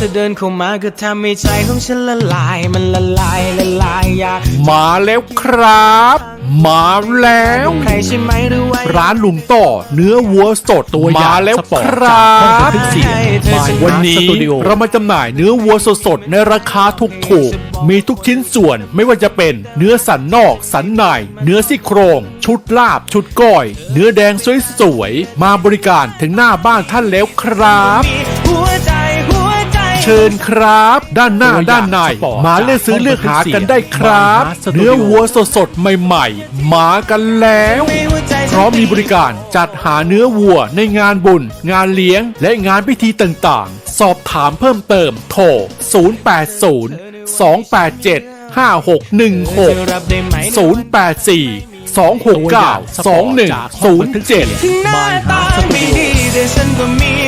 เธอเดินเข้ามาก็ทำให้ใจของฉันละลาย มันละลายละลายอยากมาแล้วครับ มาแล้ว ใครใช่ไหมหรือว่าร้านลุงต่อ เนื้อวัวสดตัวอย่างมาแล้วสปอร์ตคจารักห้องบบันทึกเสียง My วันนี้ Art Studio เรามาจำหน่ายเนื้อวัวสดๆในราคาถูกๆมีทุกชิ้นส่วนไม่ว่าจะเป็น เนื้อสันนอก สันใน เนื้อซี่โครง ชุดลาบ ชุดก้อย เนื้อแดงสวยๆมาบริการถึงหน้าบ้านท่านแล้วครับ ชิญครับ ด้านหน้าตัวอย่างด้านในสปอร์ตมาเลือกซื้อเลือกหากันได้ครับ My Art Studio เนื้อวัวสดๆใหม่ๆ มากันแล้วมีหัวใจพร้อมมีบริการจัดหาเนื้อวัวในงานบุญ งานเลี้ยง และงานพิธีต่างๆ สอบถามเพิ่มเติมโทร 080 287 5616รับได้ไหม084 269 2107ถึงหน้าตาไม่ดีแต่ฉันก็มีหัวใจ